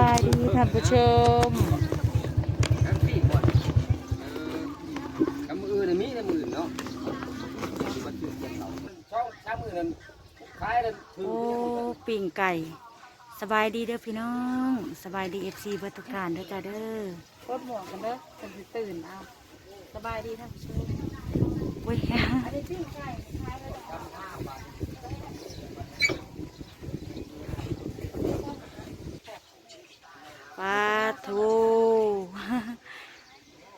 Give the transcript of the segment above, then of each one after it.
บายดีท่านผู้ชมกับมือน่ะมีแต่มือเนาะช่องช้ามือนั้นขายนั้นถือโอ้ปิ่งไก่ สบายดีเด้อพี่น้อง สบายดีเอฟซีเบิร์ตุกานเด้อจ้าเด้อเปิดหมวกกันเด้อคนสิตื่นเอาสบายดีท่านผู้ชมเว้ยอันนี้ปิ้งไก่คล้ายๆเลย ปลาทู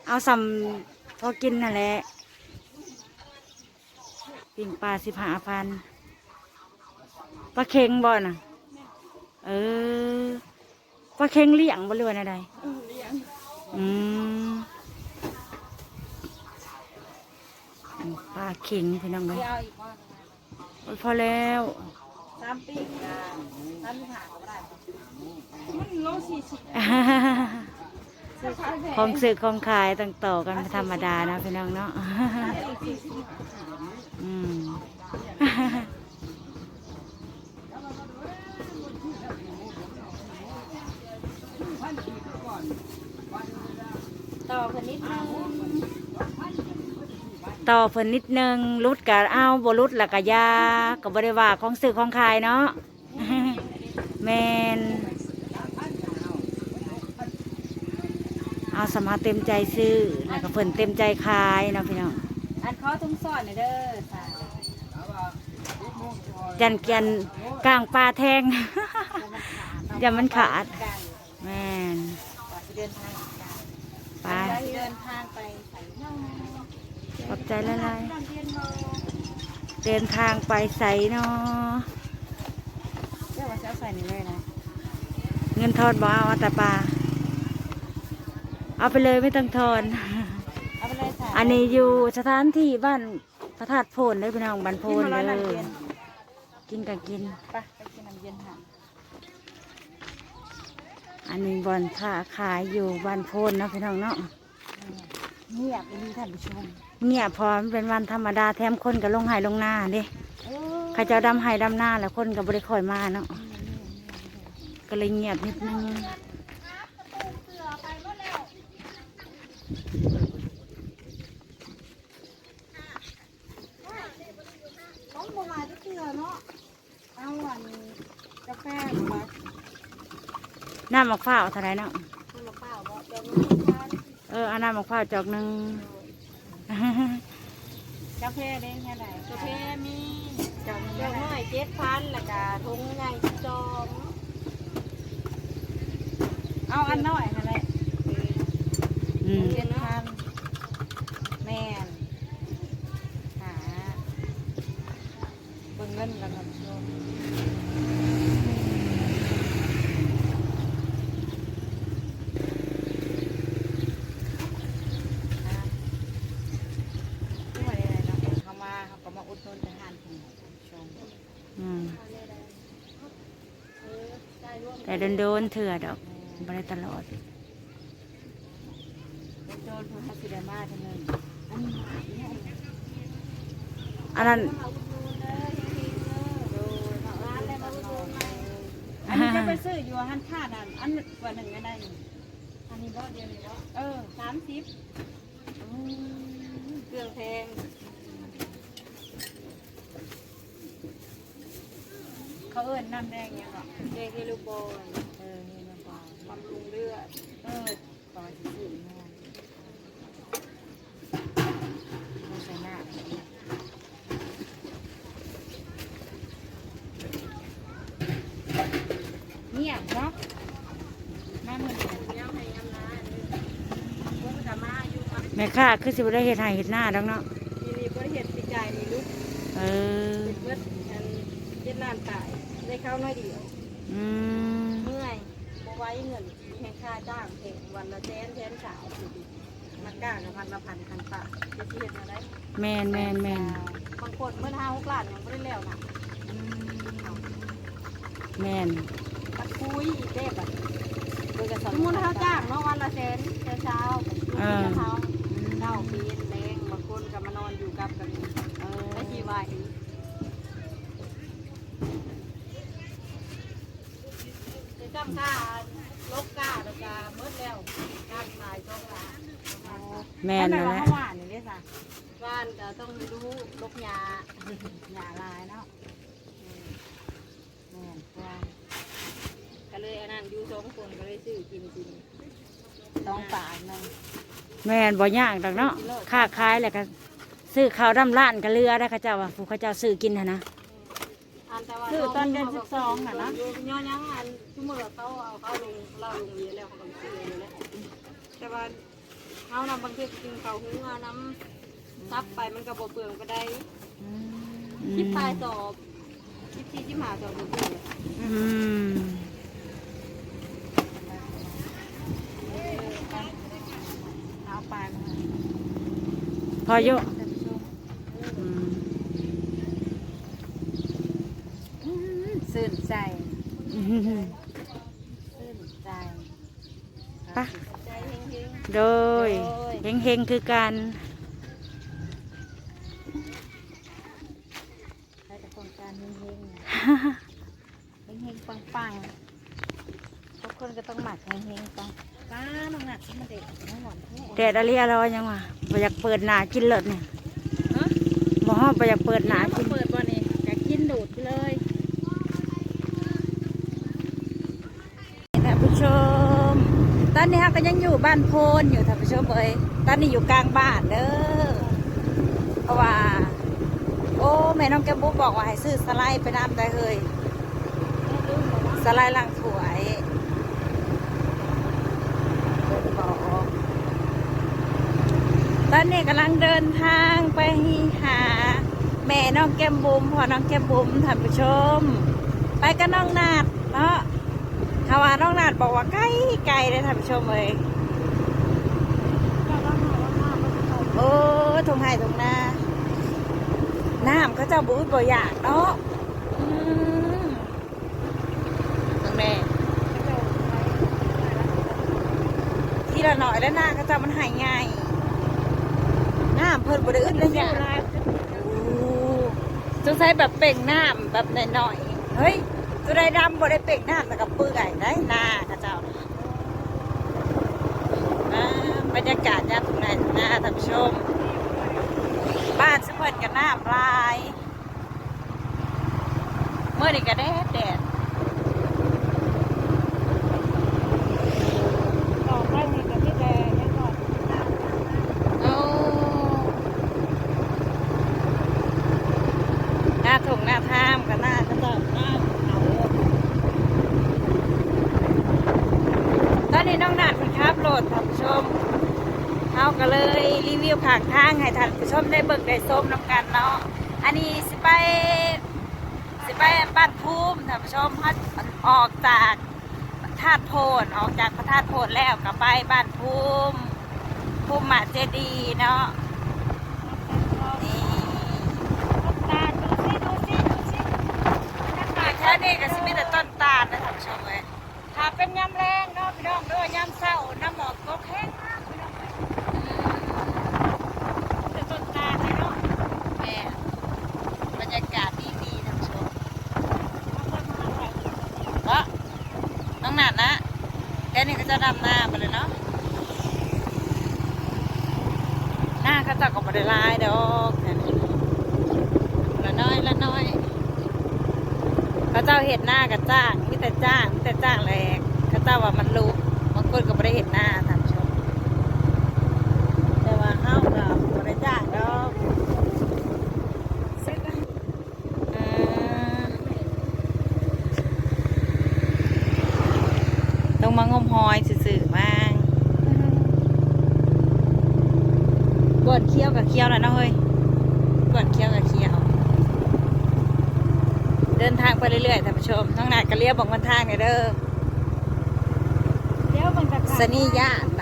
เอาสัมพอกินนั่นแหละปิ่งปลาสิบห้าพันปลาเค็งบ่น่ะ เออปลาเค็งเลี้ยงบ่เรือว่าอะไรเลี้ยงอืมปลาเค็งพี่น้องเลยเดี๋ยวเอาอีกว่าโอ้ยพอแล้วสามปิ้งกันสามสิบห้าก็ได้ มันโลสี่สิบซื้อของสื่อของขายต่างต่อกันธรรมดานะพี่น้องเนาะอีกสี่สิบอืมต่อคนนิดนึงต่อเพิ่นนิดนึงรุดกับเอาบรุดแล้วก็ยากับบริวาของสื่อของขายเนาะแมน เอาสมาเต็มใจซื้อแล้วก็เพิ่นเต็มใจขายเนาะพี่น้องอันขอทุ่งซอนหน่อยเด้อค่ะยันเกียนกลางปลาแทงอย่ามันขาดกันแม่นก่อนจะเดินทางกันไปแล้วเดินทางไปใส่น้องขอบใจละลายเรียนโมเดินทางไปใส่เนาะเรียกว่าจะเอาใส่นี่เลยนะเงินทอนบ่เอาเอาแต่ปลา เอาไปเลยไม่ต้องทอน เอาไปเลยค่ะอันนี้อยู่สถานที่บ้านพระธาตุโพนเลยพี่น้องบ้านโพกินนมาเลร้อยน้ำยเย็นกินกันกิน ไปไปกินน้ำเย็นค่ะอันนี้บอนค้าขายอยู่บ้านโพนเนาะพี่น้องเนาะเงียบไปดีท่านผู้ชมเงียบพอมันเป็นวันธรรมดาแถมคนก็ลงไห้ลงหน้าเด้เออข้าเจ้าดำไห้ดำหน้าแล้วคนก็บริคอยมาเนาะก็เลยเงียบนิดนึง ต้องโบราณที่เกลือเนาะเอาหวานกาแฟมาน้ำมะพร้าวเท่าไหรเนาะคุณมะพร้าวบ่เดี๋ยวนี้ทานเออเอาน้ำมะพร้าวจอกหนึ่ง กาแฟได้แค่ไหนกาแฟมีจอมเดี๋ยวหน่อยเจ็ดพันแล้วก็ทุงใหญ่จอมเอาอันน้อยอะไร อืม เจ็ดพันแม่นหาเบิ่งเงินกันท่านผู้ชมที่มาได้เนะเขามาเขาก็มาอุดหนุนทหารผู้ชมอืมแต่โดนๆเถื่อดอกบริตลอด นโจรผู้ฮัสซิเดมาทั้งนั้นอันนี้หมายเนี่ยอันนั้นอันนี้จะไปซื้ออยู่หันค่านั่นอันกว่าหนึ่งก็ได้อันนี้บ่เดียวนี่บ่เออสามสิบเครื่อแพงเขาเอิ้นน้ำแดงยังบ่แดงเฮลูโบนเออเฮลูโบนบำรุงเลือด เออตอนที่สี่โมงเราใส่หน้าเงียบเนาะหน้ามือเงียบให้ยำนาพวกธรรมาอยู่มาแม่ค้าคือสิบได้เห็ดหายเห็ดหน้าดังเนาะทีนี้บริเหตุปีกายนี่ลูกเออเป็นเบิดอันเจ็ดล้านตายได้เข้าน้อยเดียวอืมเมื่อยบ่ไว้เงินแห่งค่าจ้างเพงวันละแสนแสนสาวมันกล้ากับพันละพันพันปะจะสิเฮ็ดมาได้แมนแมนแมนบางคนเมื่อห้าหกล้านยังไม่ได้แล้วนะแมน มัคุยอีเด็บอะเบอร์กระสอบสมมุเขาจ้างเนาะวันละแสนเช้าเช้าเออ เช้าเก้าปีนแรงบางคนกับมานอนอยู่กับกันไม่ชีวาอีกจะจำค่าลกก้าแล้วก็หมืดแล้วก้าขายช่องหลานแม่นนั่นแหละ หวานนี่ได้จ้ะบ้านก็ต้องรู้ลกยาหยาลายเนาะ ก็เลยอันนั้นอยู่สองคนก็เลยซื้อกินกินต้องปากหนึงแม่นบ่ยากดอกเนาะค้าขายแล้วก็ซื้อข้าวดำร้านก็เรือได้เขาเจ้าว่าผู้เขาเจ้าซื้อกินหั่นนะ อันแต่ว่าคือตอนเดือนสิบสองน่ะเนาะอยู่ย้อนยังอันทุกเมื่อเขาเอาเขาลงเราลงเรียนแล้วเขาก็ซื้อเลยแหละแต่ว่าเขานำบางทีกินเขาวหุงเอาน้ำซับไปมันก็บ่เปลืองก็ได้คิดปลายสอบคิดที่ที่หาสอบอยู่ที่อืมเอาปลายมา พออยู่ท่านผู้ชมอืมอืมสื่นใจอืมสื่นใจไปใจเฮงโดยเฮงเฮงๆคือกันใครจะต้องการเฮงเฮงเฮงเฮงปังปังๆทุกคนก็ต้องหมักเฮงเฮงปัง ป้าน้องหนักที่มันเด็กน้องหวานทั้งหมดแดดอะไรอร่อยยังวะบ่อยากเปิดหนากินเลิศเนี่ยฮะบ่ฮอดบ่อยากเปิดหนาน้ำกิน เปิดบ่นี่อยากกินดูดไปเลยท่านผู้ชม ตอนนี้เราก็ยังอยู่บ้านโพนอยู่ท่านผู้ชมเอ้ยตอนนี้อยู่กลางบ้านเด้อ เพราะว่า โอ้แม่น้องแก้มบุ๊บอกว่าให้ซื้อสไลด์ไปน้ำได้เลยสไลด์ล้างถ้วยเดินบอก ตอนนี้กำลังเดินทางไปหา แม่น้องแก้มบุ๋มพ่อน้องแก้มบุ๋มท่านผู้ชม ไปกับน้องนาดเนาะถ้าว่าน้องนาดบอกว่าไกลไกลเลยท่านผู้ชมเลยโอ้ทงไห้ทงนาน้ำเขาเจ้าบุ้ยบ่อยากเนาะตรงแม่ที่ละหน่อยแล้วหน้าเขาจ้ามันหายง่าย น้ำเพิ่นบ่ได้อึดเลยเนี่ยโอ้สงสัยแบบเป่งน้ำแบบหน่อยๆเฮ้ยตัวใดดำบ่ได้เป่งน้ำแต่กับเปื่อยได้หน้าข้าเจ้าน่ะอ่าบรรยากาศยามทุ่งนาทุ่งนาท่านผู้ชม บ้านสมเพิ่นกับน้ำลาย เมื่อนี้ก็แดดแดด ต่อไปนี่ก็ที่แดงยังก่อน โอ้หน้าถุงหน้าท่ามกับหน้าข้าเจ้าหน้าเอาตอนนี้น้องนาดเพิ่นครับโหลดท่านผู้ชม เขาก็เลยรีวิวขางทางให้ท่านผู้ชมได้เบิกได้ส้มน้ำกันเนาะ อันนี้สิไปสิไปบ้านภูมิท่านผู้ชมเขาออกจากธาตุโพนออกจากพระธาตุโพนแล้วก็ไปบ้านภูมิภูมิหมาเจดีย์เนาะนี่ตาดูสิดูสิดูสิแค่นี้ก็สิมีแต่ต้นตาลนะท่านผู้ชมเลยถ้าเป็นยำแรงเนาะพี่น้องด้วยยำเศร้าน้ำหมอกก็แห้งมากพี่น้องเอ้ยอืมแต่ต้นตาลเลยเนาะแม่บรรยากาศดีดีๆท่านผู้ชม วะน้องหนัดนะ จะดำหน้าไปเลยเนาะหน้าเขาเจะกับริลายดอกละน้อยละน้อยเขาเจ้าเห็ดหน้ากับจ้างมิแต่จ้างมิแต่จ้างแหลกเขาเจ้าว่ามันรู้บางคนก็ไม่ได้เห็นหน้าท่านชมแต่ว่าเฮากับบริจ้างดอกเออ ต้อง มางมหอยสื่อๆมางบวนเคี้ยวกับเคี้ยวแล้วเนาะเฮ้ยบวนเคี้ยวกับเคี้ยว เดินทางไปเรื่อยๆท่านผู้ชมน้องนาดก็เลี้ยวบอกมันทางเนี่ยเด้อเดี๋ยวมันจะสนียานไป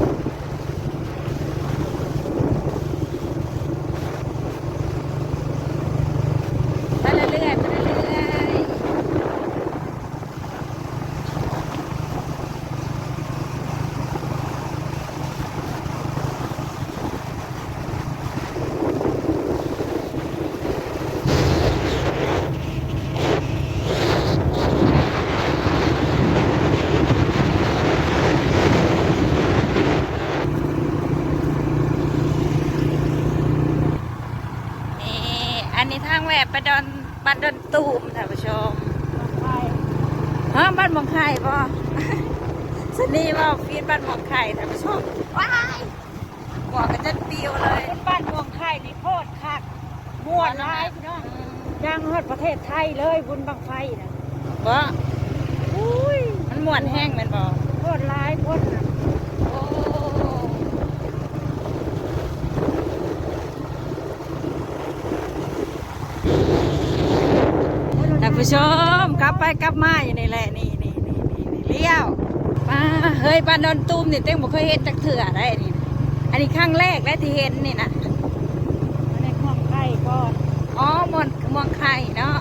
ไปดอนบ้านดอนตูมท่านผู้ชมไปฮะบ้านหมองไข่ป่ะสนีว่าฟีดบ้านหมองไข่ท่านผู้ชมว้ายหัวกระจัดปิวเลยเป็นบ้านดวงไข่นี่โคตรคักม่วนหลายพี่น้องย่างฮอดประเทศไทยเลยบุญบังไฟน่ะบ่อุ้ยมันม่วนแห้งแมันบ่โคตรหลายคนน่ะ โอ้ท่านผู้ ชมกลับไปกลับมาอยู่นี่แหละนี่นี่นี่นี่นี่เลี้ยวมาเฮ้ยบ้านดอนตูมนี่เต้งบ่เคยเห็นจักเถื่อได้นี่อันนี้ครั้งแรกและที่เห็นนี่นะมาในห้องไข่ก่อนอ๋อหมอนมองไข่เนาะ